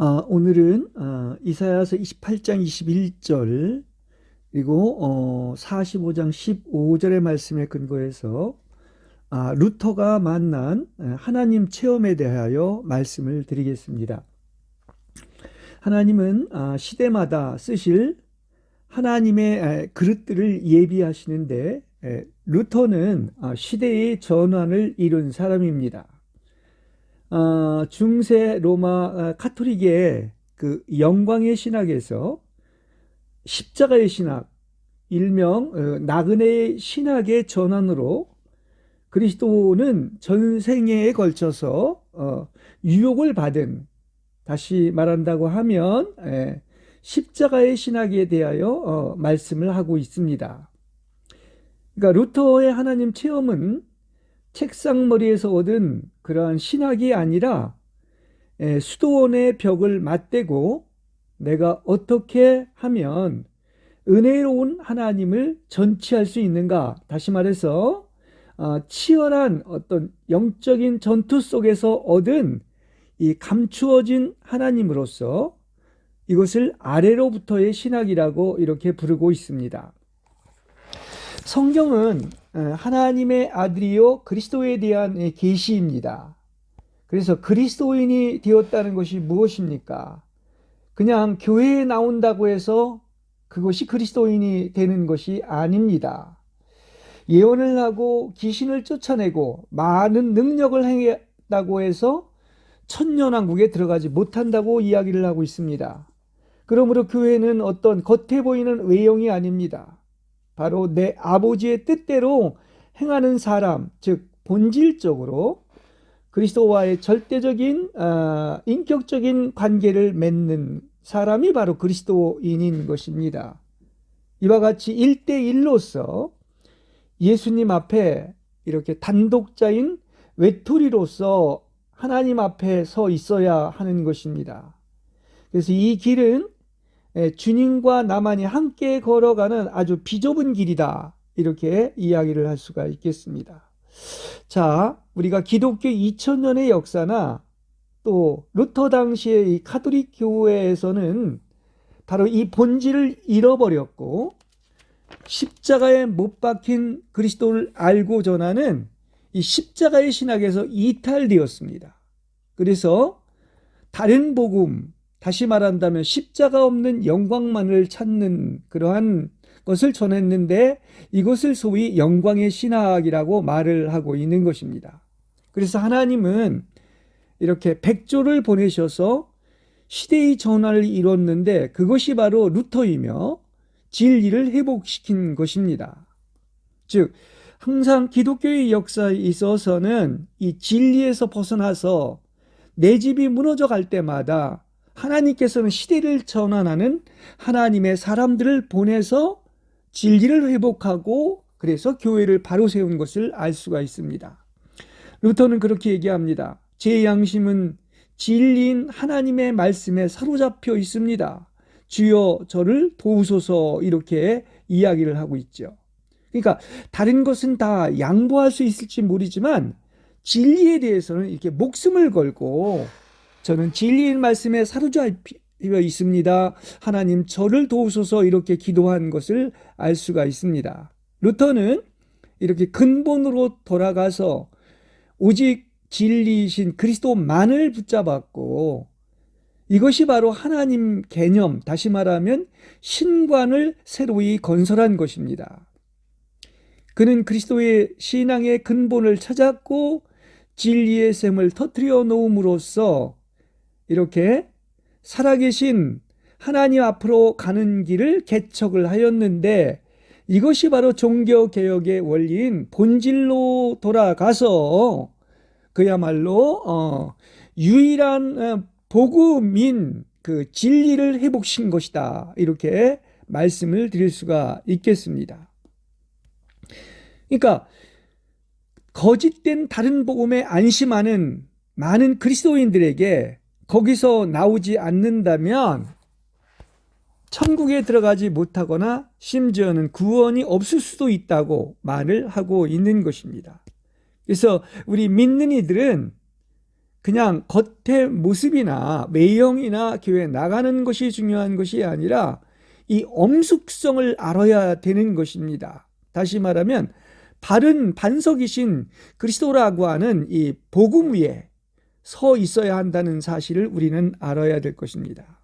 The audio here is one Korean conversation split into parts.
아, 오늘은 아, 이사야서 28장 21절 그리고 어, 45장 15절의 말씀에 근거해서 아, 루터가 만난 하나님 체험에 대하여 말씀을 드리겠습니다. 하나님은 아, 시대마다 쓰실 하나님의 그릇들을 예비하시는데 루터는 아, 시대의 전환을 이룬 사람입니다. 어, 중세 로마 아, 카톨릭의 그 영광의 신학에서 십자가의 신학, 일명 어, 나그네의 신학의 전환으로 그리스도는 전생에 걸쳐서 어, 유혹을 받은 다시 말한다고 하면 예, 십자가의 신학에 대하여 어, 말씀을 하고 있습니다. 그러니까 루터의 하나님 체험은 책상머리에서 얻은 그러한 신학이 아니라 수도원의 벽을 맞대고 내가 어떻게 하면 은혜로운 하나님을 전치할 수 있는가? 다시 말해서 어, 치열한 어떤 영적인 전투 속에서 얻은 이 감추어진 하나님으로서 이것을 아래로부터의 신학이라고 이렇게 부르고 있습니다. 성경은 하나님의 아들이요 그리스도에 대한 계시입니다. 그래서 그리스도인이 되었다는 것이 무엇입니까? 그냥 교회에 나온다고 해서 그것이 그리스도인이 되는 것이 아닙니다. 예언을 하고 귀신을 쫓아내고 많은 능력을 행했다고 해서 천년왕국에 들어가지 못한다고 이야기를 하고 있습니다. 그러므로 교회는 어떤 겉에 보이는 외형이 아닙니다. 바로 내 아버지의 뜻대로 행하는 사람, 즉 본질적으로 그리스도와의 절대적인 어, 인격적인 관계를 맺는 사람이 바로 그리스도인인 것입니다. 이와 같이 일대일로서 예수님 앞에 이렇게 단독자인 외톨이로서 하나님 앞에 서 있어야 하는 것입니다. 그래서 이 길은 예, 주님과 나만이 함께 걸어가는 아주 비좁은 길이다. 이렇게 이야기를 할 수가 있겠습니다. 자, 우리가 기독교 2000년의 역사나 또 루터 당시의 이 카톨릭 교회에서는 바로 이 본질을 잃어버렸고 십자가에 못 박힌 그리스도를 알고 전하는 이 십자가의 신학에서 이탈되었습니다. 그래서 다른 복음, 다시 말한다면 십자가 없는 영광만을 찾는 그러한 것을 전했는데 이것을 소위 영광의 신학이라고 말을 하고 있는 것입니다. 그래서 하나님은 이렇게 백조를 보내셔서 시대의 전환을 이뤘는데 그것이 바로 루터이며 진리를 회복시킨 것입니다. 즉, 항상 기독교의 역사에 있어서는 이 진리에서 벗어나서 내 집이 무너져 갈 때마다 하나님께서는 시대를 전환하는 하나님의 사람들을 보내서 진리를 회복하고 그래서 교회를 바로 세운 것을 알 수가 있습니다. 루터는 그렇게 얘기합니다. 제 양심은 진리인 하나님의 말씀에 사로잡혀 있습니다. 주여 저를 도우소서 이렇게 이야기를 하고 있죠. 그러니까 다른 것은 다 양보할 수 있을지 모르지만 진리에 대해서는 이렇게 목숨을 걸고 저는 진리인 말씀에 사로잡혀 있습니다. 하나님 저를 도우소서 이렇게 기도한 것을 알 수가 있습니다. 루터는 이렇게 근본으로 돌아가서 오직 진리이신 그리스도만을 붙잡았고 이것이 바로 하나님 개념, 다시 말하면 신관을 새로이 건설한 것입니다. 그는 그리스도의 신앙의 근본을 찾았고 진리의 샘을 터트려 놓음으로써 이렇게 살아계신 하나님 앞으로 가는 길을 개척을 하였는데 이것이 바로 종교개혁의 원리인 본질로 돌아가서 그야말로 어, 유일한 어, 복음인 그 진리를 회복신 것이다. 이렇게 말씀을 드릴 수가 있겠습니다. 그러니까 거짓된 다른 복음에 안심하는 많은 그리스도인들에게 거기서 나오지 않는다면 천국에 들어가지 못하거나 심지어는 구원이 없을 수도 있다고 말을 하고 있는 것입니다. 그래서 우리 믿는 이들은 그냥 겉의 모습이나 외형이나 교회 나가는 것이 중요한 것이 아니라 이 엄숙성을 알아야 되는 것입니다. 다시 말하면 바른 반석이신 그리스도라고 하는 이 복음 위에 서 있어야 한다는 사실을 우리는 알아야 될 것입니다.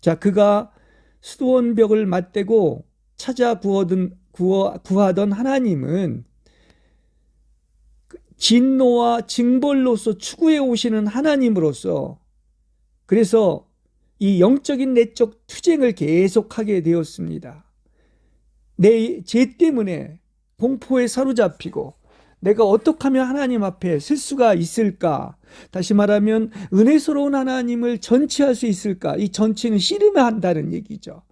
자, 그가 수도원 벽을 맞대고 찾아 구하던, 구하, 구하던 하나님은 진노와 징벌로서 추구해 오시는 하나님으로서 그래서 이 영적인 내적 투쟁을 계속하게 되었습니다. 내 죄 때문에 공포에 사로잡히고 내가 어떻게 하면 하나님 앞에 쓸 수가 있을까? 다시 말하면 은혜스러운 하나님을 전치할 수 있을까? 이 전치는 씨름을 한다는 얘기죠.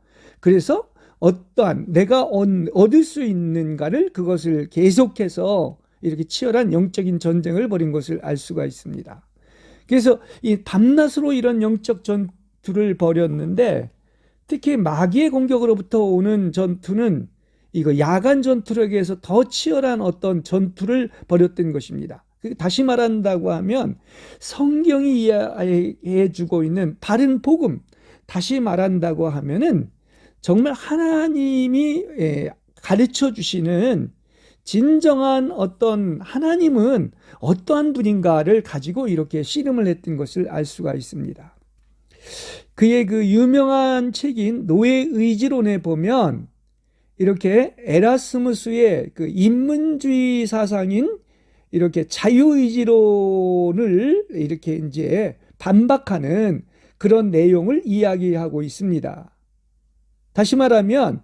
그래서 어떠한 내가 얻을 수 있는가를 그것을 계속해서 이렇게 치열한 영적인 전쟁을 벌인 것을 알 수가 있습니다. 그래서 이 밤낮으로 이런 영적 전투를 벌였는데 특히 마귀의 공격으로부터 오는 전투는 이거 야간 전투에 비해서 더 치열한 어떤 전투를 벌였던 것입니다. 다시 말한다고 하면 성경이 이야기해 주고 있는 바른 복음, 다시 말한다고 하면은 정말 하나님이 가르쳐 주시는 진정한 어떤 하나님은 어떠한 분인가를 가지고 이렇게 씨름을 했던 것을 알 수가 있습니다. 그의 그 유명한 책인 노예 의지론에 보면 이렇게 에라스무스의 그 인문주의 사상인 이렇게 자유의지론을 이렇게 이제 반박하는 그런 내용을 이야기하고 있습니다. 다시 말하면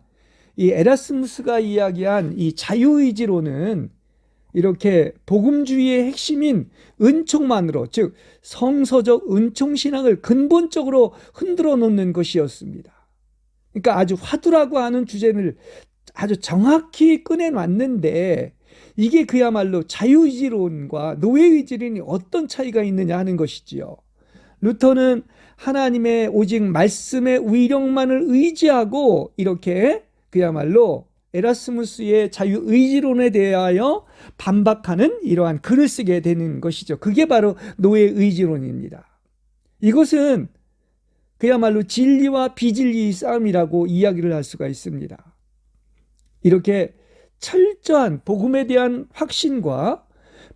이 에라스무스가 이야기한 이 자유의지론은 이렇게 복음주의의 핵심인 은총만으로 즉 성서적 은총 신앙을 근본적으로 흔들어 놓는 것이었습니다. 그러니까 아주 화두라고 하는 주제를 아주 정확히 꺼내놨는데 이게 그야말로 자유의지론과 노예의지론이 어떤 차이가 있느냐 하는 것이지요. 루터는 하나님의 오직 말씀의 위력만을 의지하고 이렇게 그야말로 에라스무스의 자유의지론에 대하여 반박하는 이러한 글을 쓰게 되는 것이죠. 그게 바로 노예의지론입니다. 이것은 그야말로 진리와 비진리의 싸움이라고 이야기를 할 수가 있습니다. 이렇게 철저한 복음에 대한 확신과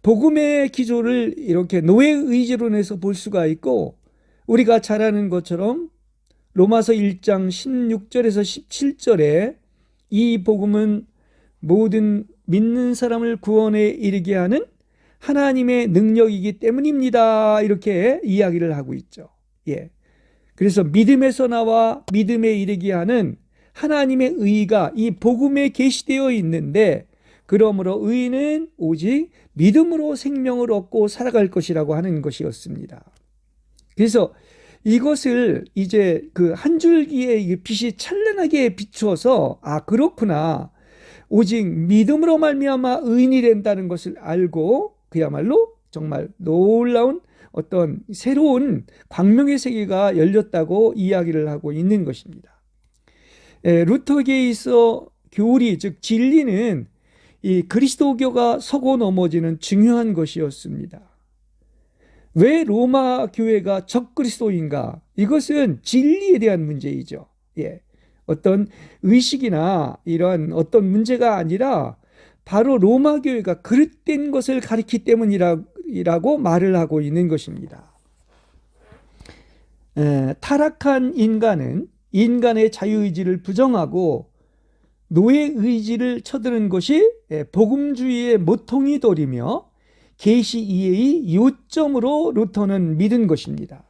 복음의 기조를 이렇게 노예 의지론에서 볼 수가 있고 우리가 잘 아는 것처럼 로마서 1장 16절에서 17절에 이 복음은 모든 믿는 사람을 구원에 이르게 하는 하나님의 능력이기 때문입니다. 이렇게 이야기를 하고 있죠. 예. 그래서 믿음에서 나와 믿음에 이르게 하는 하나님의 의가 이 복음에 계시되어 있는데 그러므로 의는 오직 믿음으로 생명을 얻고 살아갈 것이라고 하는 것이었습니다. 그래서 이것을 이제 그 한 줄기의 빛이 찬란하게 비추어서 아 그렇구나 오직 믿음으로 말미암아 의인이 된다는 것을 알고 그야말로 정말 놀라운 어떤 새로운 광명의 세계가 열렸다고 이야기를 하고 있는 것입니다. 에, 루터계에 있어 교리 즉 진리는 이 그리스도교가 서고 넘어지는 중요한 것이었습니다. 왜 로마 교회가 적그리스도인가? 이것은 진리에 대한 문제이죠. 예. 어떤 의식이나 이런 어떤 문제가 아니라 바로 로마 교회가 그릇된 것을 가리키 때문이라 고 말을 하고 있는 것입니다. 에, 타락한 인간은 인간의 자유의지를 부정하고 노예 의지를 쳐드는 것이 복음주의의 모통이 돌이며 계시 이해의 요점으로 루터는 믿은 것입니다.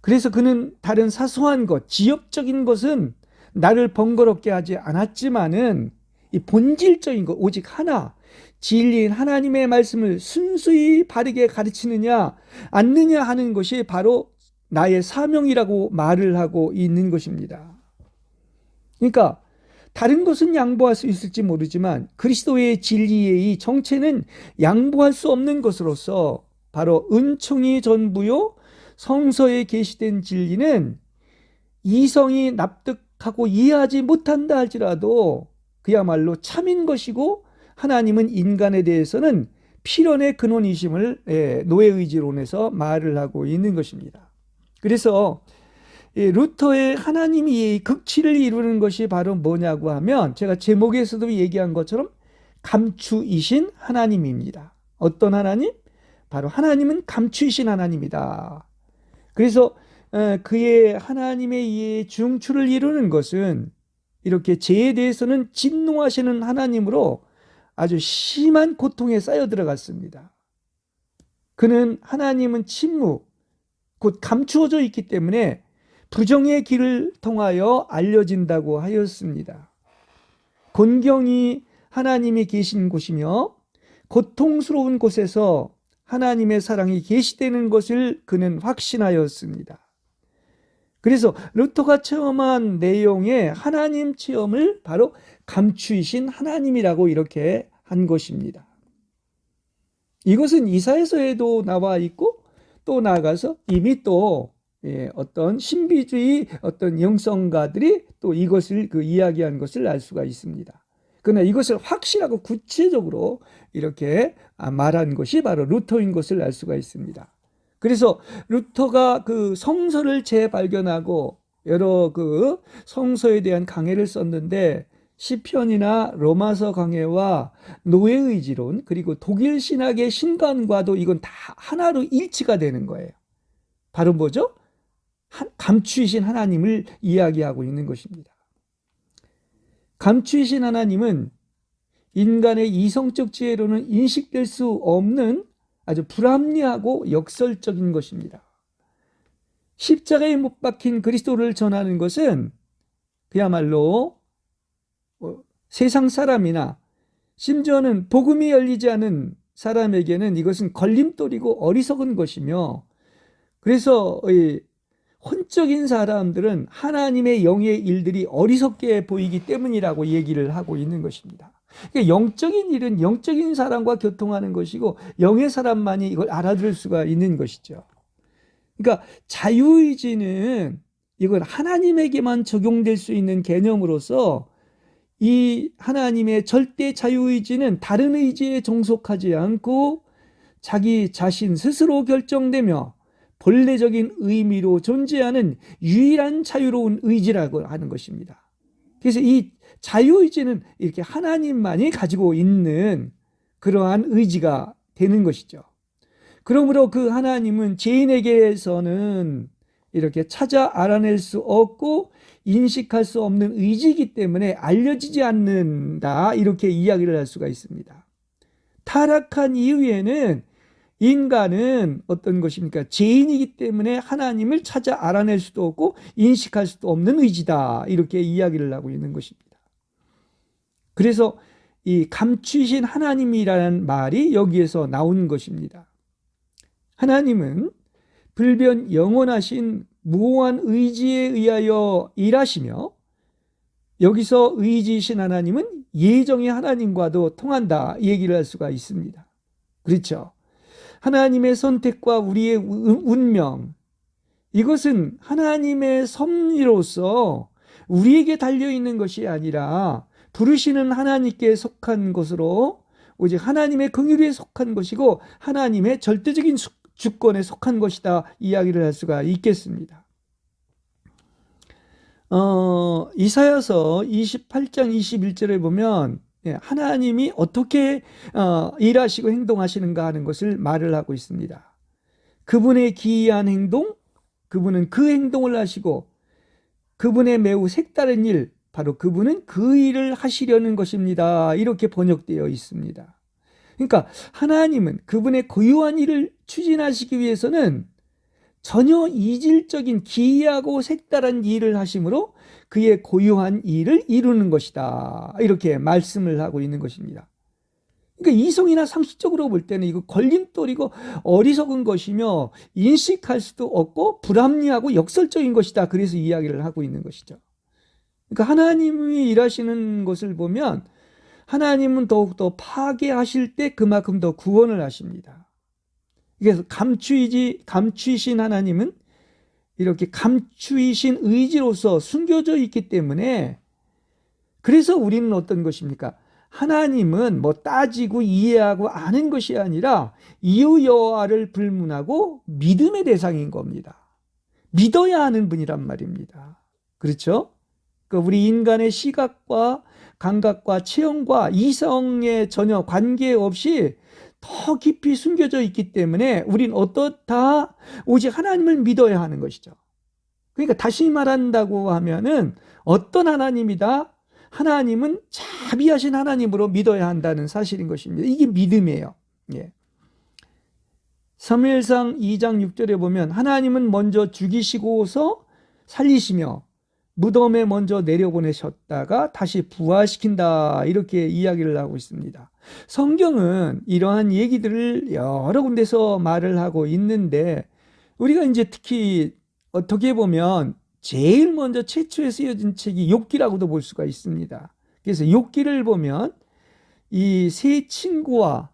그래서 그는 다른 사소한 것, 지엽적인 것은 나를 번거롭게 하지 않았지만은 이 본질적인 것, 오직 하나, 진리인 하나님의 말씀을 순수히 바르게 가르치느냐, 않느냐 하는 것이 바로 나의 사명이라고 말을 하고 있는 것입니다. 그러니까 다른 것은 양보할 수 있을지 모르지만 그리스도의 진리의 이 정체는 양보할 수 없는 것으로서 바로 은총이 전부요 성서에 게시된 진리는 이성이 납득하고 이해하지 못한다 할지라도 그야말로 참인 것이고 하나님은 인간에 대해서는 필연의 근원이심을 예, 노예의지론에서 말을 하고 있는 것입니다. 그래서 예, 루터의 하나님이 이 극치를 이루는 것이 바로 뭐냐고 하면 제가 제목에서도 얘기한 것처럼 감추이신 하나님입니다. 어떤 하나님? 바로 하나님은 감추이신 하나님이다. 그래서 어, 그의 하나님의 이 중추를 이루는 것은 이렇게 죄에 대해서는 진노하시는 하나님으로 아주 심한 고통에 쌓여 들어갔습니다. 그는 하나님은 침묵, 곧 감추어져 있기 때문에 부정의 길을 통하여 알려진다고 하였습니다. 곤경이 하나님이 계신 곳이며 고통스러운 곳에서 하나님의 사랑이 계시되는 것을 그는 확신하였습니다. 그래서 루터가 체험한 내용의 하나님 체험을 바로 감추이신 하나님이라고 이렇게 한 것입니다. 이것은 이사에서에도 나와 있고 또 나아가서 이미 또 예, 어떤 신비주의 어떤 영성가들이 또 이것을 그 이야기한 것을 알 수가 있습니다. 그러나 이것을 확실하고 구체적으로 이렇게 아, 말한 것이 바로 루터인 것을 알 수가 있습니다. 그래서 루터가 그 성서를 재발견하고 여러 그 성서에 대한 강해를 썼는데 시편이나 로마서 강해와 노예의지론 그리고 독일 신학의 신관과도 이건 다 하나로 일치가 되는 거예요. 바로 뭐죠? 감추이신 하나님을 이야기하고 있는 것입니다. 감추이신 하나님은 인간의 이성적 지혜로는 인식될 수 없는 아주 불합리하고 역설적인 것입니다. 십자가에 못 박힌 그리스도를 전하는 것은 그야말로 뭐 세상 사람이나 심지어는 복음이 열리지 않은 사람에게는 이것은 걸림돌이고 어리석은 것이며 그래서 혼적인 사람들은 하나님의 영의 일들이 어리석게 보이기 때문이라고 얘기를 하고 있는 것입니다. 그러니까 영적인 일은 영적인 사람과 교통하는 것이고 영의 사람만이 이걸 알아들을 수가 있는 것이죠. 그러니까 자유의지는 이건 하나님에게만 적용될 수 있는 개념으로서 이 하나님의 절대 자유의지는 다른 의지에 종속하지 않고 자기 자신 스스로 결정되며 본래적인 의미로 존재하는 유일한 자유로운 의지라고 하는 것입니다. 그래서 이 자유의지는 이렇게 하나님만이 가지고 있는 그러한 의지가 되는 것이죠. 그러므로 그 하나님은 죄인에게서는 이렇게 찾아 알아낼 수 없고 인식할 수 없는 의지이기 때문에 알려지지 않는다. 이렇게 이야기를 할 수가 있습니다. 타락한 이후에는 인간은 어떤 것입니까? 죄인이기 때문에 하나님을 찾아 알아낼 수도 없고 인식할 수도 없는 의지다. 이렇게 이야기를 하고 있는 것입니다. 그래서 이 감추신 하나님이라는 말이 여기에서 나온 것입니다. 하나님은 불변 영원하신 무한 의지에 의하여 일하시며 여기서 의지신 하나님은 예정의 하나님과도 통한다 얘기를 할 수가 있습니다. 그렇죠. 하나님의 선택과 우리의 운명, 이것은 하나님의 섭리로서 우리에게 달려 있는 것이 아니라 부르시는 하나님께 속한 것으로 오직 하나님의 긍휼에 속한 것이고 하나님의 절대적인 주권에 속한 것이다 이야기를 할 수가 있겠습니다. 어, 이사야서 28장 21절에 보면 예, 하나님이 어떻게 어, 일하시고 행동하시는가 하는 것을 말을 하고 있습니다. 그분의 기이한 행동, 그분은 그 행동을 하시고 그분의 매우 색다른 일, 바로 그분은 그 일을 하시려는 것입니다. 이렇게 번역되어 있습니다. 그러니까 하나님은 그분의 고유한 일을 추진하시기 위해서는 전혀 이질적인 기이하고 색다른 일을 하심으로 그의 고유한 일을 이루는 것이다. 이렇게 말씀을 하고 있는 것입니다. 그러니까 이성이나 상식적으로 볼 때는 이거 걸림돌이고 어리석은 것이며 인식할 수도 없고 불합리하고 역설적인 것이다. 그래서 이야기를 하고 있는 것이죠. 그러니까 하나님이 일하시는 것을 보면 하나님은 더욱더 파괴하실 때 그만큼 더 구원을 하십니다. 그래서 감추이지, 감추이신 하나님은 이렇게 감추이신 의지로서 숨겨져 있기 때문에 그래서 우리는 어떤 것입니까? 하나님은 뭐 따지고 이해하고 아는 것이 아니라 이유 여호와를 불문하고 믿음의 대상인 겁니다. 믿어야 하는 분이란 말입니다. 그렇죠? 그 우리 인간의 시각과 감각과 체형과 이성에 전혀 관계없이 더 깊이 숨겨져 있기 때문에 우린 어떻다 오직 하나님을 믿어야 하는 것이죠. 그러니까 다시 말한다고 하면은 어떤 하나님이다? 하나님은 자비하신 하나님으로 믿어야 한다는 사실인 것입니다. 이게 믿음이에요. 예. 사무엘상 2장 6절에 보면 하나님은 먼저 죽이시고서 살리시며 무덤에 먼저 내려보내셨다가 다시 부활시킨다 이렇게 이야기를 하고 있습니다. 성경은 이러한 얘기들을 여러 군데서 말을 하고 있는데 우리가 이제 특히 어떻게 보면 제일 먼저 최초에 쓰여진 책이 욥기라고도 볼 수가 있습니다. 그래서 욥기를 보면 이 세 친구와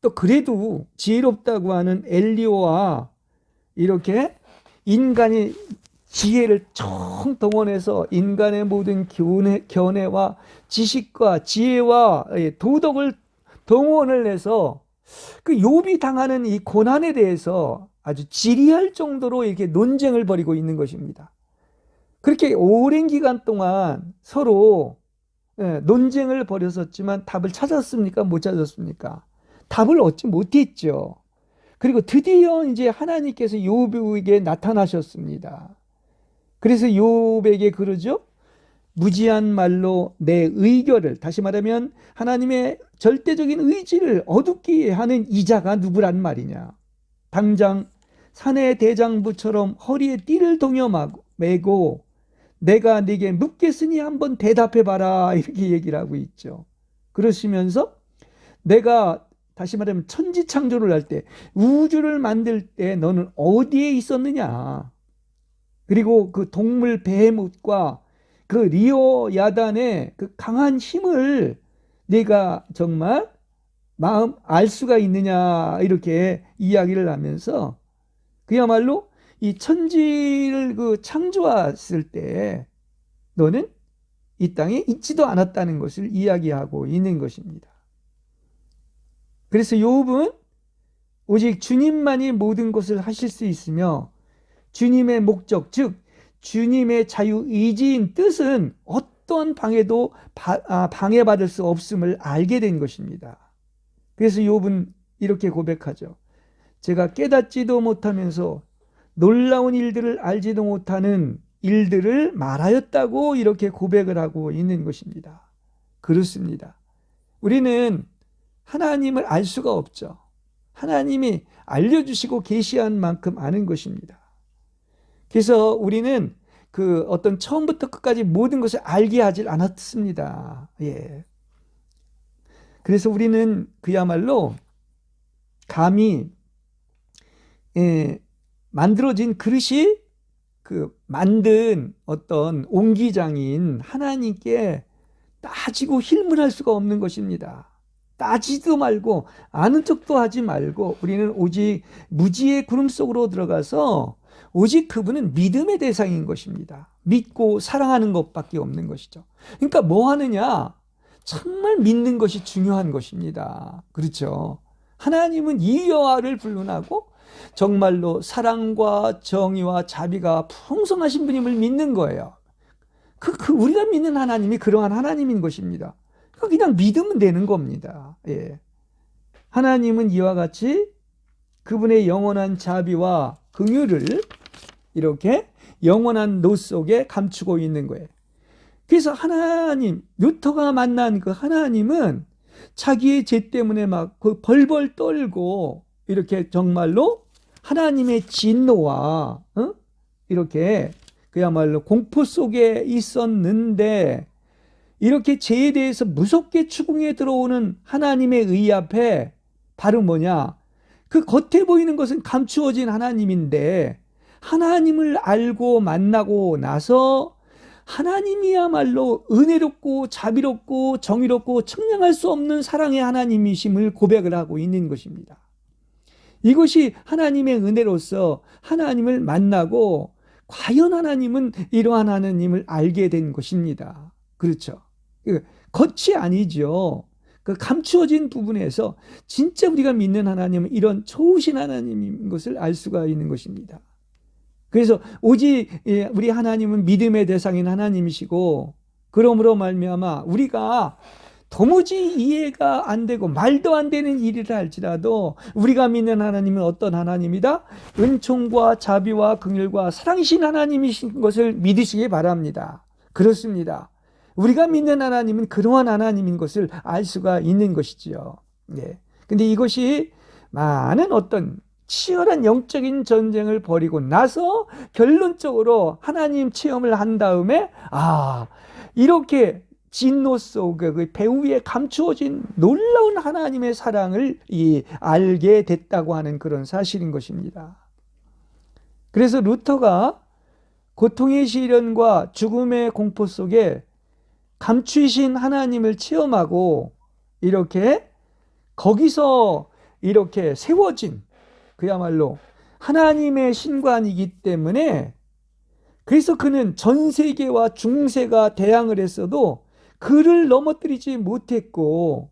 또 그래도 지혜롭다고 하는 엘리오와 이렇게 인간이 지혜를 총 동원해서 인간의 모든 견해, 견해와 지식과 지혜와 도덕을 동원을 해서 그 욥이 당하는 이 고난에 대해서 아주 지리할 정도로 이렇게 논쟁을 벌이고 있는 것입니다. 그렇게 오랜 기간 동안 서로 예, 논쟁을 벌였었지만 답을 찾았습니까? 못 찾았습니까? 답을 얻지 못했죠. 그리고 드디어 이제 하나님께서 욥에게 나타나셨습니다. 그래서 욥에게 그러죠. 무지한 말로 내 의결을 다시 말하면 하나님의 절대적인 의지를 어둡게 하는 이자가 누구란 말이냐. 당장 사내 대장부처럼 허리에 띠를 동여 매고 내가 네게 묻겠으니 한번 대답해 봐라 이렇게 얘기를 하고 있죠. 그러시면서 내가 다시 말하면 천지 창조를 할 때 우주를 만들 때 너는 어디에 있었느냐? 그리고 그 동물 베헤못과 그 리오 야단의 그 강한 힘을 네가 정말 마음 알 수가 있느냐 이렇게 이야기를 하면서 그야말로 이 천지를 그 창조했을 때 너는 이 땅에 있지도 않았다는 것을 이야기하고 있는 것입니다. 그래서 욥은 오직 주님만이 모든 것을 하실 수 있으며 주님의 목적 즉 주님의 자유 의지인 뜻은 어떤 방해도 아, 방해받을 수 없음을 알게 된 것입니다. 그래서 욥은 이렇게 고백하죠. 제가 깨닫지도 못하면서 놀라운 일들을 알지도 못하는 일들을 말하였다고 이렇게 고백을 하고 있는 것입니다. 그렇습니다. 우리는 하나님을 알 수가 없죠. 하나님이 알려주시고 계시한 만큼 아는 것입니다. 그래서 우리는 그 어떤 처음부터 끝까지 모든 것을 알게 하질 않았습니다. 예. 그래서 우리는 그야말로 감히 예, 만들어진 그릇이 그 만든 어떤 옹기장인 하나님께 따지고 힐문할 수가 없는 것입니다. 따지도 말고 아는 척도 하지 말고 우리는 오직 무지의 구름 속으로 들어가서 오직 그분은 믿음의 대상인 것입니다. 믿고 사랑하는 것밖에 없는 것이죠. 그러니까 뭐 하느냐? 정말 믿는 것이 중요한 것입니다. 그렇죠. 하나님은 이 여호와를 불론하고 정말로 사랑과 정의와 자비가 풍성하신 분임을 믿는 거예요. 그, 그 우리가 믿는 하나님이 그러한 하나님인 것입니다. 그냥 믿으면 되는 겁니다. 예. 하나님은 이와 같이 그분의 영원한 자비와 긍휼을 이렇게 영원한 노 속에 감추고 있는 거예요. 그래서 하나님, 루터가 만난 그 하나님은 자기의 죄 때문에 막그 벌벌 떨고 이렇게 정말로 하나님의 진노와 어? 이렇게 그야말로 공포 속에 있었는데 이렇게 죄에 대해서 무섭게 추궁에 들어오는 하나님의 의 앞에 바로 뭐냐? 그 겉에 보이는 것은 감추어진 하나님인데 하나님을 알고 만나고 나서 하나님이야말로 은혜롭고 자비롭고 정의롭고 청량할 수 없는 사랑의 하나님이심을 고백을 하고 있는 것입니다. 이것이 하나님의 은혜로서 하나님을 만나고 과연 하나님은 이러한 하나님을 알게 된 것입니다. 그렇죠. 겉이 아니죠. 그 감추어진 부분에서 진짜 우리가 믿는 하나님은 이런 좋으신 하나님인 것을 알 수가 있는 것입니다. 그래서 오직 예, 우리 하나님은 믿음의 대상인 하나님이시고 그러므로 말미암아 우리가 도무지 이해가 안 되고 말도 안 되는 일이라 할지라도 우리가 믿는 하나님은 어떤 하나님이다? 은총과 자비와 긍휼과 사랑이신 하나님이신 것을 믿으시기 바랍니다. 그렇습니다. 우리가 믿는 하나님은 그러한 하나님인 것을 알 수가 있는 것이지요. 네. 근데 이것이 많은 어떤 치열한 영적인 전쟁을 벌이고 나서 결론적으로 하나님 체험을 한 다음에 아 이렇게 진노 속에 그 배후에 감추어진 놀라운 하나님의 사랑을 이 알게 됐다고 하는 그런 사실인 것입니다. 그래서 루터가 고통의 시련과 죽음의 공포 속에 감추신 하나님을 체험하고 이렇게 거기서 이렇게 세워진 그야말로 하나님의 신관이기 때문에 그래서 그는 전 세계와 중세가 대항을 했어도 그를 넘어뜨리지 못했고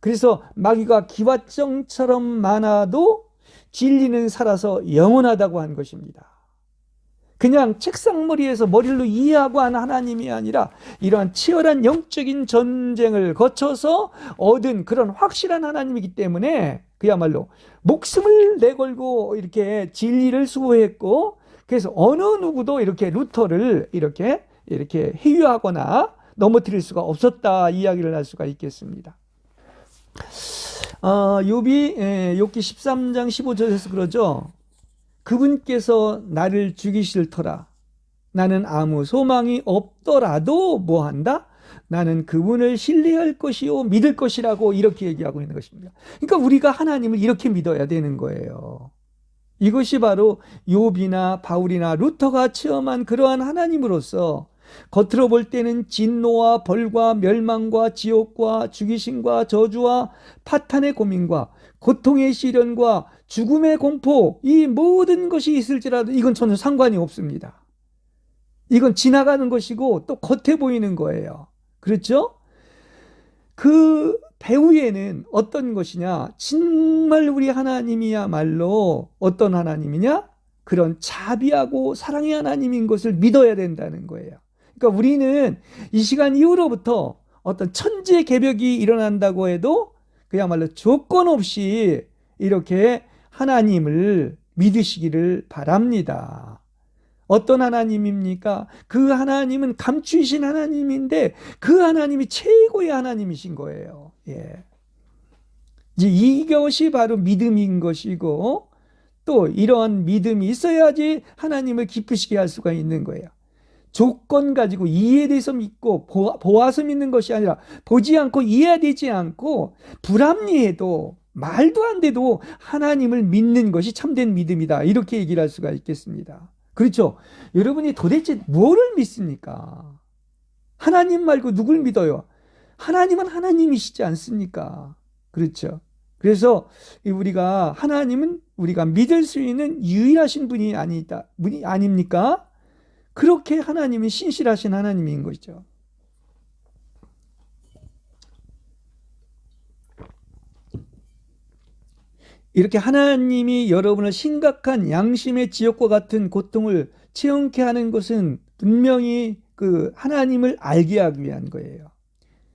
그래서 마귀가 기와정처럼 많아도 진리는 살아서 영원하다고 한 것입니다. 그냥 책상머리에서 머리로 이해하고 하는 하나님이 아니라 이러한 치열한 영적인 전쟁을 거쳐서 얻은 그런 확실한 하나님이기 때문에 그야말로 목숨을 내걸고 이렇게 진리를 수호했고 그래서 어느 누구도 이렇게 루터를 이렇게 이렇게 회유하거나 넘어뜨릴 수가 없었다 이야기를 할 수가 있겠습니다. 어, 욥이 예, 욥기 13장 15절에서 그러죠. 그분께서 나를 죽이실 터라. 나는 아무 소망이 없더라도 뭐 한다? 나는 그분을 신뢰할 것이요 믿을 것이라고 이렇게 얘기하고 있는 것입니다. 그러니까 우리가 하나님을 이렇게 믿어야 되는 거예요. 이것이 바로 욥이나 바울이나 루터가 체험한 그러한 하나님으로서 겉으로 볼 때는 진노와 벌과 멸망과 지옥과 죽이심과 저주와 파탄의 고민과 고통의 시련과 죽음의 공포 이 모든 것이 있을지라도 이건 저는 상관이 없습니다. 이건 지나가는 것이고 또 겉에 보이는 거예요. 그렇죠? 그 배후에는 어떤 것이냐? 정말 우리 하나님이야말로 어떤 하나님이냐? 그런 자비하고 사랑의 하나님인 것을 믿어야 된다는 거예요. 그러니까 우리는 이 시간 이후로부터 어떤 천재 개벽이 일어난다고 해도 그야말로 조건 없이 이렇게 하나님을 믿으시기를 바랍니다. 어떤 하나님입니까? 그 하나님은 감추신 하나님인데 그 하나님이 최고의 하나님이신 거예요. 예. 이제 이것이 바로 믿음인 것이고 또 이러한 믿음이 있어야지 하나님을 기쁘시게 할 수가 있는 거예요. 조건 가지고 이해에 대해서 믿고 보아서 믿는 것이 아니라 보지 않고 이해되지 않고 불합리해도 말도 안 돼도 하나님을 믿는 것이 참된 믿음이다. 이렇게 얘기를 할 수가 있겠습니다. 그렇죠? 여러분이 도대체 무엇을 믿습니까? 하나님 말고 누굴 믿어요? 하나님은 하나님이시지 않습니까? 그렇죠? 그래서 우리가 하나님은 우리가 믿을 수 있는 유일하신 분이 아니다. 분이 아닙니까? 그렇게 하나님이 신실하신 하나님인 것이죠. 이렇게 하나님이 여러분을 심각한 양심의 지옥과 같은 고통을 체험케 하는 것은 분명히 그 하나님을 알게 하기 위한 거예요.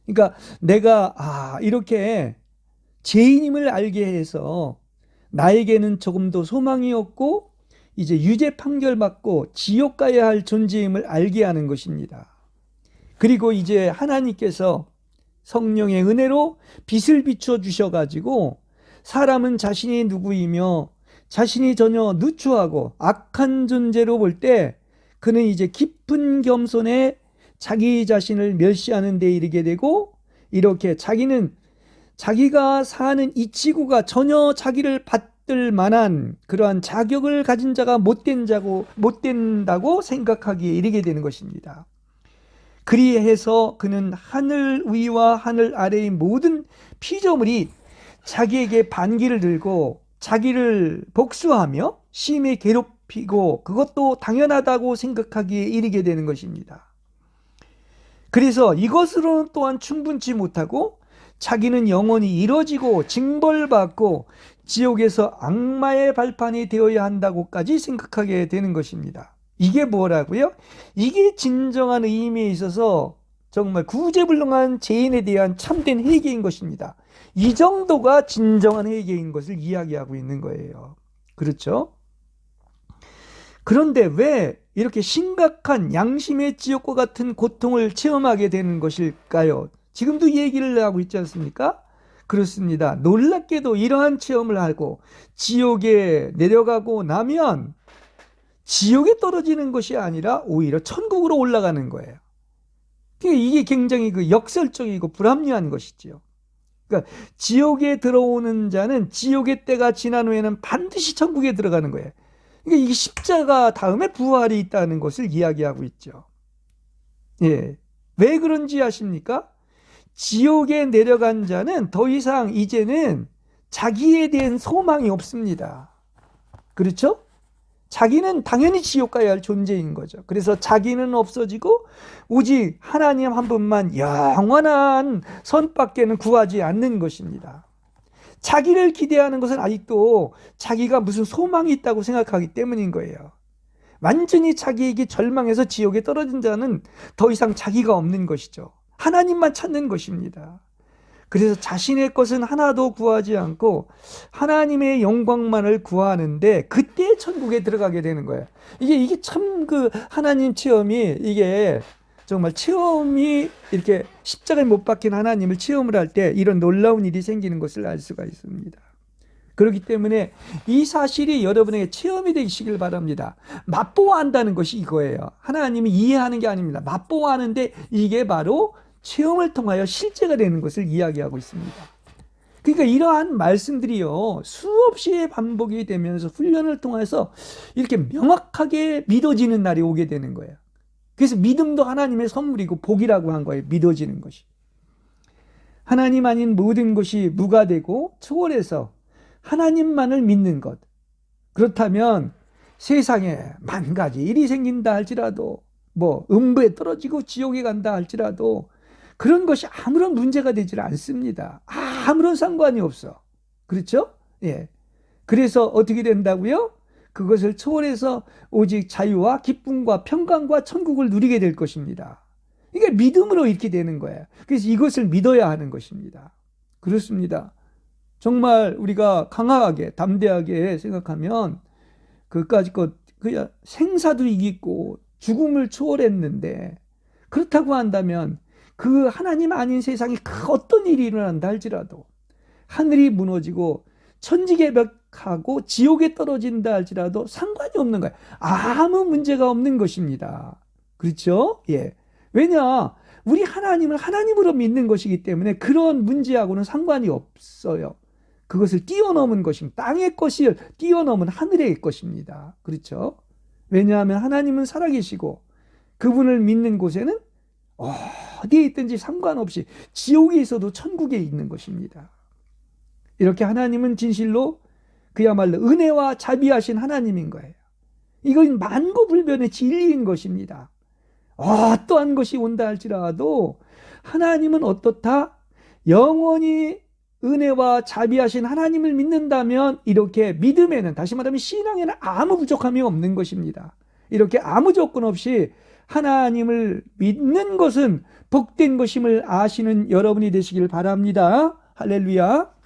그러니까 내가 아 이렇게 죄인임을 알게 해서 나에게는 조금 더 소망이 없고 이제 유죄 판결 받고 지옥 가야 할 존재임을 알게 하는 것입니다. 그리고 이제 하나님께서 성령의 은혜로 빛을 비춰 주셔 가지고 사람은 자신이 누구이며 자신이 전혀 누추하고 악한 존재로 볼 때 그는 이제 깊은 겸손에 자기 자신을 멸시하는 데 이르게 되고 이렇게 자기는 자기가 사는 이 지구가 전혀 자기를 받들 만한 그러한 자격을 가진 자가 못된 자고 못된다고 생각하기에 이르게 되는 것입니다. 그리해서 그는 하늘 위와 하늘 아래의 모든 피조물이 자기에게 반기를 들고 자기를 복수하며 심히 괴롭히고 그것도 당연하다고 생각하기에 이르게 되는 것입니다. 그래서 이것으로는 또한 충분치 못하고 자기는 영원히 이뤄지고 징벌받고 지옥에서 악마의 발판이 되어야 한다고까지 생각하게 되는 것입니다. 이게 뭐라고요? 이게 진정한 의미에 있어서 정말 구제불능한 죄인에 대한 참된 회개인 것입니다. 이 정도가 진정한 회개인 것을 이야기하고 있는 거예요. 그렇죠? 그런데 왜 이렇게 심각한 양심의 지옥과 같은 고통을 체험하게 되는 것일까요? 지금도 얘기를 하고 있지 않습니까? 그렇습니다. 놀랍게도 이러한 체험을 하고 지옥에 내려가고 나면 지옥에 떨어지는 것이 아니라 오히려 천국으로 올라가는 거예요. 그러니까 이게 굉장히 그 역설적이고 불합리한 것이지요. 그러니까 지옥에 들어오는 자는 지옥의 때가 지난 후에는 반드시 천국에 들어가는 거예요. 그러니까 이게 십자가 다음에 부활이 있다는 것을 이야기하고 있죠. 예. 왜 그런지 아십니까? 지옥에 내려간 자는 더 이상 이제는 자기에 대한 소망이 없습니다. 그렇죠? 자기는 당연히 지옥 가야 할 존재인 거죠. 그래서 자기는 없어지고 오직 하나님 한 분만 영원한 선밖에는 구하지 않는 것입니다. 자기를 기대하는 것은 아직도 자기가 무슨 소망이 있다고 생각하기 때문인 거예요. 완전히 자기에게 절망해서 지옥에 떨어진 자는 더 이상 자기가 없는 것이죠. 하나님만 찾는 것입니다. 그래서 자신의 것은 하나도 구하지 않고 하나님의 영광만을 구하는데 그때 천국에 들어가게 되는 거예요. 이게 이게 참 그 하나님 체험이 이게 정말 체험이 이렇게 십자가에 못 박힌 하나님을 체험을 할 때 이런 놀라운 일이 생기는 것을 알 수가 있습니다. 그렇기 때문에 이 사실이 여러분에게 체험이 되시길 바랍니다. 맛보아 한다는 것이 이거예요. 하나님이 이해하는 게 아닙니다. 맛보아 하는데 이게 바로 체험을 통하여 실제가 되는 것을 이야기하고 있습니다. 그러니까 이러한 말씀들이요 수없이 반복이 되면서 훈련을 통해서 이렇게 명확하게 믿어지는 날이 오게 되는 거예요. 그래서 믿음도 하나님의 선물이고 복이라고 한 거예요. 믿어지는 것이. 하나님 아닌 모든 것이 무가 되고 초월해서 하나님만을 믿는 것. 그렇다면 세상에 만 가지 일이 생긴다 할지라도 뭐 음부에 떨어지고 지옥에 간다 할지라도 그런 것이 아무런 문제가 되질 않습니다. 아무런 상관이 없어. 그렇죠? 예. 그래서 어떻게 된다고요? 그것을 초월해서 오직 자유와 기쁨과 평강과 천국을 누리게 될 것입니다. 이게 믿음으로 이렇게 되는 거예요. 그래서 이것을 믿어야 하는 것입니다. 그렇습니다. 정말 우리가 강하게 담대하게 생각하면 그까지 것 그야 생사도 이기고 죽음을 초월했는데 그렇다고 한다면 그 하나님 아닌 세상에 그 어떤 일이 일어난다 할지라도 하늘이 무너지고 천지개벽하고 지옥에 떨어진다 할지라도 상관이 없는 거예요. 아무 문제가 없는 것입니다. 그렇죠? 예. 왜냐? 우리 하나님을 하나님으로 믿는 것이기 때문에 그런 문제하고는 상관이 없어요. 그것을 뛰어넘은 것입니다. 땅의 것을 뛰어넘은 하늘의 것입니다. 그렇죠? 왜냐하면 하나님은 살아계시고 그분을 믿는 곳에는 어디에 있든지 상관없이 지옥에 있어도 천국에 있는 것입니다. 이렇게 하나님은 진실로 그야말로 은혜와 자비하신 하나님인 거예요. 이건 만고불변의 진리인 것입니다. 어떠한 것이 온다 할지라도 하나님은 어떻다? 영원히 은혜와 자비하신 하나님을 믿는다면 이렇게 믿음에는 다시 말하면 신앙에는 아무 부족함이 없는 것입니다. 이렇게 아무 조건 없이 하나님을 믿는 것은 복된 것임을 아시는 여러분이 되시길 바랍니다. 할렐루야.